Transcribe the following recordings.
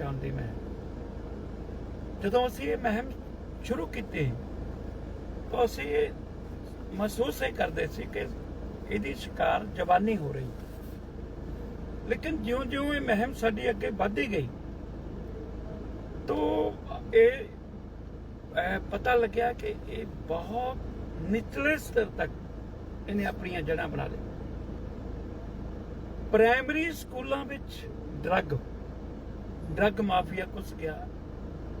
ਬਚਾਉਣ ਮੈਂ। ਜਦੋਂ ਅਸੀਂ ਇਹ ਮਹਿਮ ਸ਼ੁਰੂ ਕੀਤੀ, ਤਾਂ ਅਸੀਂ ਇਹ ਮਹਿਸੂਸ ਇਹ ਕਰਦੇ ਸੀ ਕਿ ਇਹਦੀ ਸ਼ਿਕਾਰ ਜਵਾਨੀ ਹੋ ਰਹੀ। ਲੇਕਿਨ ਜਿਉਂ-ਜਿਉਂ ਇਹ ਮਹਿਮ ਸਾਡੀ ਅੱਗੇ ਵਧਦੀ ਗਈ, ਤਾਂ ਇਹ ਪਤਾ ਲੱਗਿਆ ਕਿ ਇਹ ਬਹੁਤ ਨਿਚਲੇ ਸਤਰ ਤੱਕ ਇਹਨੇ ਆਪਣੀਆਂ ਜੜ੍ਹਾਂ ਬਣਾ ਲਈ ਪ੍ਰਾਇਮਰੀ ਸਕੂਲਾਂ ਵਿੱਚ ਡਰੱਗ ਡਰੱਗ ਮਾਫੀਆ ਘੁਸ ਗਿਆ।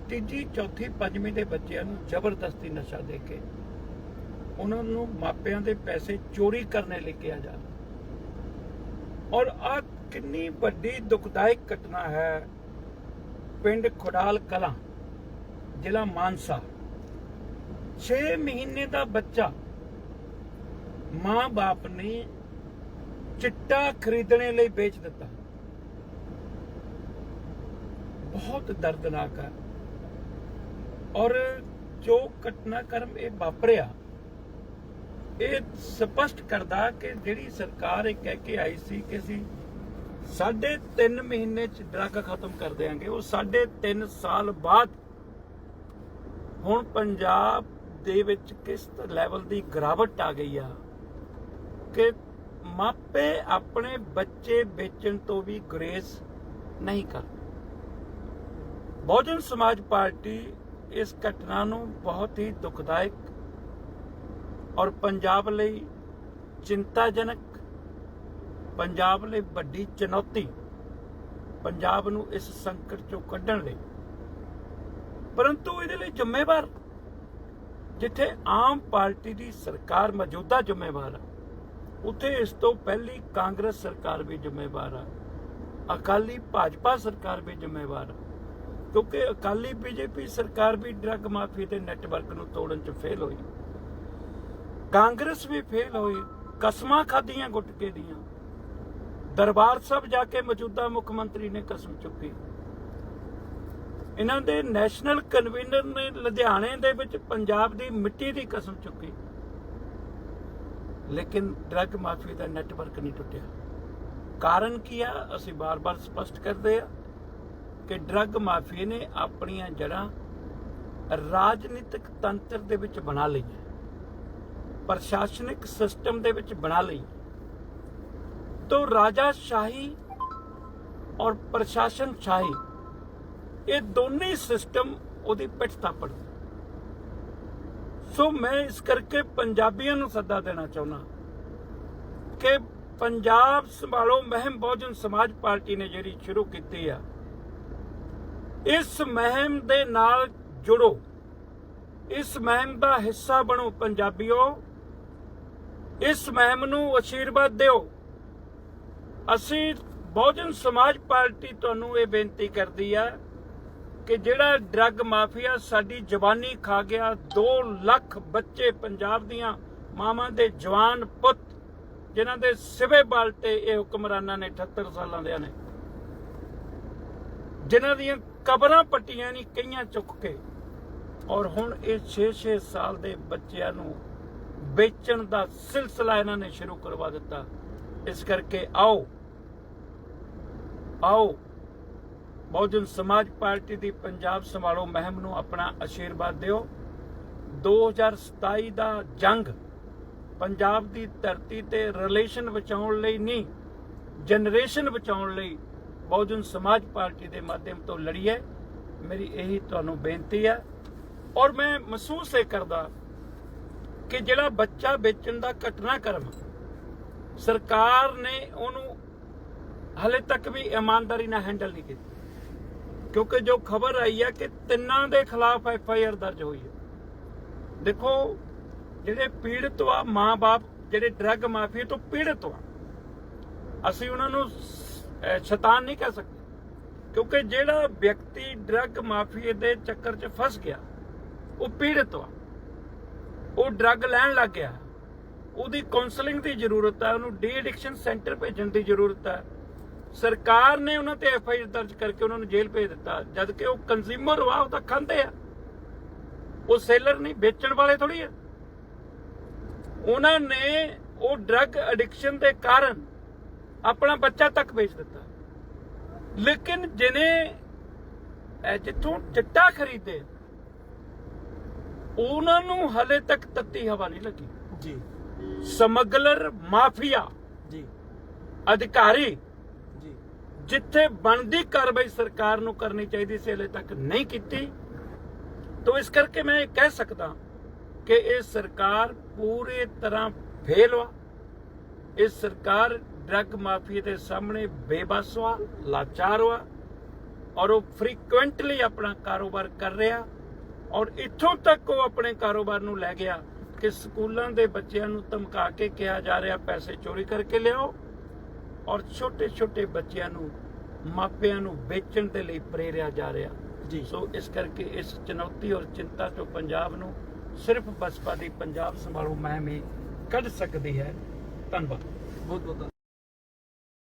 ਤੀਜੀ, ਚੌਥੀ, ਪੰਜਵੀਂ ਦੇ ਬੱਚਿਆਂ ਨੂੰ ਜ਼ਬਰਦਸਤੀ ਨਸ਼ਾ ਦੇ ਕੇ ਉਹਨਾਂ ਨੂੰ ਮਾਪਿਆਂ ਦੇ ਪੈਸੇ ਚੋਰੀ ਕਰਨੇ ਲਈ ਕਿਹਾ ਆ ਜਾ। ਔਰ ਆ ਕਿੰਨੀ ਵੱਡੀ ਦੁਖਦਾਇਕ ਘਟਨਾ ਹੈ ਪਿੰਡ ਖੁਡਾਲ ਕਲਾਂ, ਜ਼ਿਲ੍ਹਾ ਮਾਨਸਾ। 6 ਮਹੀਨੇ ਦਾ ਬੱਚਾ ਮਾਂ-ਬਾਪ ਨੇ ਚਿੱਟਾ ਖਰੀਦਣੇ ਲਈ ਵੇਚ ਦਿੱਤਾ। ਬਹੁਤ ਦਰਦਨਾਕ ਹੈ। ਔਰ ਜੋ ਘਟਨਾਕ੍ਰਮ ਇਹ ਵਾਪਰਿਆ, ਇਹ ਸਪਸ਼ਟ ਕਰਦਾ ਕਿ ਜਿਹੜੀ ਸਰਕਾਰ ਇਹ ਕਹਿ ਕੇ ਆਈ ਸੀ ਕਿ ਅਸੀਂ ਸਾਢੇ 3 ਮਹੀਨੇ ਚ ਡਰੱਗ ਖਤਮ ਕਰ ਦੇਾਂਗੇ ਉਹ ਸਾਢੇ 3 ਸਾਲ ਬਾਅਦ ਹੁਣ ਪੰਜਾਬ ਦੇ ਵਿੱਚ ਕਿਸ ਲੈਵਲ ਦੀ ਗਿਰਾਵਟ ਆ ਗਈ ਆ ਕਿ ਮਾਪੇ ਆਪਣੇ ਬੱਚੇ ਵੇਚਣ ਤੋਂ ਵੀ ਗ੍ਰੇਸ ਨਹੀਂ ਕਰਦੇ ਬਹੁਜਨ ਸਮਾਜ ਪਾਰਟੀ ਇਸ ਘਟਨਾ ਨੂੰ ਬਹੁਤ ਹੀ ਦੁਖਦਾਇਕ ਔਰ ਪੰਜਾਬ ਲਈ ਚਿੰਤਾਜਨਕ, ਪੰਜਾਬ ਲਈ ਵੱਡੀ ਚੁਣੌਤੀ, ਪੰਜਾਬ ਨੂੰ ਇਸ ਸੰਕਟ ਚੋਂ ਕੱਢਣ ਲਈ। ਪਰੰਤੂ ਇਹਦੇ ਲਈ ਜ਼ਿੰਮੇਵਾਰ, ਜਿੱਥੇ ਆਮ ਪਾਰਟੀ ਦੀ ਸਰਕਾਰ ਮੌਜੂਦਾ ਜ਼ਿੰਮੇਵਾਰ ਹੈ ਉੱਥੇ ਇਸ ਤੋਂ ਪਹਿਲੀ ਕਾਂਗਰਸ ਸਰਕਾਰ ਵੀ ਜ਼ਿੰਮੇਵਾਰ ਆ, ਅਕਾਲੀ ਭਾਜਪਾ ਸਰਕਾਰ ਵੀ ਜ਼ਿੰਮੇਵਾਰ ਆ। ਕਿਉਂਕਿ ਅਕਾਲੀ ਬੀਜੇਪੀ ਸਰਕਾਰ ਵੀ ਡਰੱਗ ਮਾਫੀ ਦੇ ਨੈਟਵਰਕ ਨੂੰ ਤੋੜਨ 'ਚ ਫੇਲ ਹੋਈ। ਕਾਂਗਰਸ ਵੀ ਫੇਲ ਹੋਈ, ਕਸਮਾਂ ਖਾਧੀਆਂ ਗੁਟਕੇ ਦੀਆਂ। ਦਰਬਾਰ ਸਾਹਿਬ ਜਾ ਕੇ ਮੌਜੂਦਾ ਮੁੱਖ ਮੰਤਰੀ ਨੇ ਕਸਮ ਚੁੱਕੀ। ਇਹਨਾਂ ਦੇ ਨੈਸ਼ਨਲ ਕਨਵੀਨਰ ਨੇ ਲੁਧਿਆਣੇ ਦੇ ਵਿੱਚ ਪੰਜਾਬ ਦੀ ਮਿੱਟੀ ਦੀ ਕਸਮ ਚੁੱਕੀ। ਲੇਕਿਨ ਡਰੱਗ ਮਾਫੀ ਦਾ ਨੈਟਵਰਕ ਨਹੀਂ ਟੁੱਟਿਆ। ਕਾਰਨ ਕੀ ਆ, ਅਸੀਂ ਬਾਰ-ਬਾਰ ਸਪਸ਼ਟ ਕਰਦੇ ਆ। ਕਿ ਡਰੱਗ ਮਾਫੀਏ ਨੇ ਆਪਣੀਆਂ ਜੜਾਂ ਰਾਜਨੀਤਿਕ ਤੰਤਰ ਦੇ ਵਿੱਚ ਬਣਾ ਲਈਆਂ। ਪ੍ਰਸ਼ਾਸਨਿਕ ਸਿਸਟਮ ਦੇ ਵਿੱਚ ਬਣਾ ਲਈ। ਤੋ ਰਾਜਾ ਸ਼ਾਹੀ ਔਰ ਪ੍ਰਸ਼ਾਸਨ ਸ਼ਾਹੀ, ਇਹ ਦੋਨੇ ਸਿਸਟਮ ਉਹਦੀ ਪਿੱਠ ਥਾਪੜ ਸੋ ਮੈਂ ਇਸ ਕਰਕੇ ਪੰਜਾਬੀਆਂ ਨੂੰ ਸੱਦਾ ਦੇਣਾ ਚਾਹੁੰਦਾ ਕਿ ਪੰਜਾਬ ਸੰਭਾਲੋ, ਮਹਿਮ ਬਹੁਜਨ ਸਮਾਜ ਪਾਰਟੀ ਨੇ ਜਿਹੜੀ ਸ਼ੁਰੂ ਕੀਤੀ ਆ ਇਸ ਮਹਿਮ ਦੇ ਨਾਲ ਜੁੜੋ। ਇਸ ਮਹਿਮ ਦਾ ਹਿੱਸਾ ਬਣੋ ਪੰਜਾਬੀਓ। ਇਸ ਮਹਿਮ ਨੂੰ ਅਸ਼ੀਰਵਾਦ ਦਿਓ। ਅਸੀਂ ਬਹੁਜਨ ਸਮਾਜ ਪਾਰਟੀ ਤੁਹਾਨੂੰ ਇਹ ਬੇਨਤੀ ਕਰਦੀ ਆ ਕਿ ਜਿਹੜਾ ਡਰੱਗ ਮਾਫੀਆ ਸਾਡੀ ਜਵਾਨੀ ਖਾ ਗਿਆ 2 ਲੱਖ ਬੱਚੇ ਪੰਜਾਬ ਦੀਆਂ ਮਾਵਾਂ ਦੇ ਜਵਾਨ ਪੁੱਤ, ਜਿਨ੍ਹਾਂ ਦੇ ਸਿਵੇ ਬਲ ਤੇ ਇਹ ਹੁਕਮਰਾਨਾਂ ਨੇ 78 ਸਾਲਾਂ ਦੇ ਨੇ, ਜਿਨ੍ਹਾਂ ਦੀਆਂ ਕਬਰਾਂ ਪੱਟੀਆਂ ਨਹੀਂ ਕਈਆਂ ਚੁੱਕ ਕੇ। ਔਰ ਹੁਣ ਇਹ 6-6 ਸਾਲ ਦੇ ਬੱਚਿਆਂ ਨੂੰ ਵੇਚਣ ਦਾ ਸਿਲਸਿਲਾ ਇਹਨਾਂ ਨੇ ਸ਼ੁਰੂ ਕਰਵਾ ਦਿੱਤਾ। ਇਸ ਕਰਕੇ ਆਓ ਆਓ, ਬਹੁਜਨ ਸਮਾਜ ਪਾਰਟੀ ਦੀ ਪੰਜਾਬ ਸੰਭਾਲੋ ਮਹਿਮ ਨੂੰ ਆਪਣਾ ਅਸ਼ੀਰਵਾਦ ਦਿਓ। 2027 ਦਾ ਜੰਗ ਪੰਜਾਬ ਦੀ ਧਰਤੀ ਤੇ ਰਿਲੇਸ਼ਨ ਬਚਾਉਣ ਲਈ ਨਹੀਂ ਜਨਰੇਸ਼ਨ ਬਚਾਉਣ ਲਈ ਬਹੁਜਨ ਸਮਾਜ ਪਾਰਟੀ ਦੇ ਮਾਧਿਅਮ ਤੋਂ ਲੜੀਏ ਮੇਰੀ ਇਹੀ ਤੁਹਾਨੂੰ ਬੇਨਤੀ ਹੈ। ਔਰ ਮੈਂ ਮਹਿਸੂਸ ਇਹ ਕਰਦਾ ਕਿ ਜਿਹੜਾ ਬੱਚਾ ਵੇਚਣ ਦਾ ਘਟਨਾਕ੍ਰਮ ਸਰਕਾਰ ਨੇ ਉਹਨੂੰ ਹਲੇ ਤੱਕ ਵੀ ਇਮਾਨਦਾਰੀ ਨਾਲ ਹੈਂਡਲ ਨਹੀਂ ਕੀਤਾ। ਕਿਉਂਕਿ ਜੋ ਖਬਰ ਆਈ ਹੈ ਕਿ ਤਿੰਨਾਂ ਦੇ ਖਿਲਾਫ ਐਫ ਆਈ ਆਰ ਦਰਜ ਹੋਈ ਹੈ। ਦੇਖੋ, ਜਿਹੜੇ ਪੀੜਤ ਆ ਮਾਂ-ਬਾਪ ਜਿਹੜੇ ਡਰੱਗ ਮਾਫੀਆ ਤੋਂ ਪੀੜਤ ਆ, ਅਸੀਂ ਉਹਨਾਂ ਨੂੰ ਸ਼ੈਤਾਨ ਨਹੀਂ ਕਹਿ ਸਕਦੇ। ਕਿਉਂਕਿ ਜਿਹੜਾ ਵਿਅਕਤੀ ਡਰੱਗ ਮਾਫੀਏ ਦੇ ਚੱਕਰ 'ਚ ਫਸ ਗਿਆ, ਉਹ ਪੀੜਤ ਵਾ। ਉਹ ਡਰੱਗ ਲੈਣ ਲੱਗ ਗਿਆ। ਉਹਦੀ ਕਾਉਂਸਲਿੰਗ ਦੀ ਜ਼ਰੂਰਤ ਹੈ, ਉਹਨੂੰ ਡੀ ਐਡਿਕਸ਼ਨ ਸੈਂਟਰ ਭੇਜਣ ਦੀ ਜ਼ਰੂਰਤ ਹੈ। ਸਰਕਾਰ ਨੇ ਉਹਨਾਂ ਤੇ ਐਫ ਆਈ ਆਰ ਦਰਜ ਕਰਕੇ ਉਹਨਾਂ ਨੂੰ ਜੇਲ੍ਹ ਭੇਜ ਦਿੱਤਾ, ਜਦ ਕਿ ਉਹ ਕੰਜ਼ਿਊਮਰ ਵਾ, ਉਹ ਤਾਂ ਖਾਂਦੇ ਆ। ਉਹ ਸੇਲਰ ਨਹੀਂ, ਵੇਚਣ ਵਾਲੇ ਥੋੜੀ ਆ। ਉਹਨਾਂ ਨੇ ਉਹ ਡਰੱਗ ਐਡਿਕਸ਼ਨ ਦੇ ਕਾਰਨ ਆਪਣਾ ਬੱਚਾ ਤੱਕ ਵੇਚ ਦਿੱਤਾ। ਲੇਕਿਨ ਜਿਨੇ ਇਹ ਜਿੱਥੋਂ ਚਿੱਟਾ ਖਰੀਦੇ ਉਹਨਾਂ ਨੂੰ ਹਲੇ ਤੱਕ ਤੱਤੀ ਹਵਾ ਨਹੀਂ ਲੱਗੀ। ਜੀ। ਸਮਗਲਰ ਮਾਫੀਆ ਜੀ। ਅਧਿਕਾਰੀ ਜੀ। ਜਿੱਥੇ ਬਣਦੀ ਕਾਰਵਾਈ ਸਰਕਾਰ ਨੂੰ ਕਰਨੀ ਚਾਹੀਦੀ ਸੀ ਹਲੇ ਤੱਕ ਨਹੀਂ ਕੀਤੀ। ਤੋਂ ਇਸ ਕਰਕੇ ਮੈਂ ਇਹ ਕਹਿ ਸਕਦਾ ਕਿ ਇਹ ਸਰਕਾਰ ਪੂਰੀ ਤਰ੍ਹਾਂ ਫੇਲ ਵਾ। ਇਹ ਸਰਕਾਰ ਡਰੱਗ ਮਾਫੀਆ ਦੇ ਸਾਹਮਣੇ ਬੇਬਸ ਵਾ ਲਾਚਾਰ ਵਾ ਔਰ ਉਹ ਫ੍ਰੀਕੁਐਂਟਲੀ ਆਪਣਾ ਕਾਰੋਬਾਰ ਕਰ ਰਿਹਾ ਔਰ ਇੱਥੋਂ ਤੱਕ ਉਹ ਆਪਣੇ ਕਾਰੋਬਾਰ ਨੂੰ ਲੈ ਗਿਆ ਕਿ ਸਕੂਲਾਂ ਦੇ ਬੱਚਿਆਂ ਨੂੰ ਧਮਕਾ ਕੇ ਕਿਹਾ ਜਾ ਰਿਹਾ ਪੈਸੇ ਚੋਰੀ ਕਰਕੇ ਲਿਆਓ ਔਰ ਛੋਟੇ ਛੋਟੇ ਬੱਚਿਆਂ ਨੂੰ ਮਾਪਿਆਂ ਨੂੰ ਵੇਚਣ ਦੇ ਲਈ ਪ੍ਰੇਰਿਆ ਜਾ ਰਿਹਾ। ਜੀ। ਸੋ ਇਸ ਕਰਕੇ ਇਸ ਚੁਣੌਤੀ ਔਰ ਚਿੰਤਾ ਤੋਂ ਪੰਜਾਬ ਨੂੰ ਸਿਰਫ ਬਸਪਾ ਦੀ ਪੰਜਾਬ ਸੰਭਾਲੋ ਮੁਹਿੰਮ ਹੀ ਕੱਢ ਸਕਦੀ ਹੈ। ਧੰਨਵਾਦ। ਬਹੁਤ ਬਹੁਤ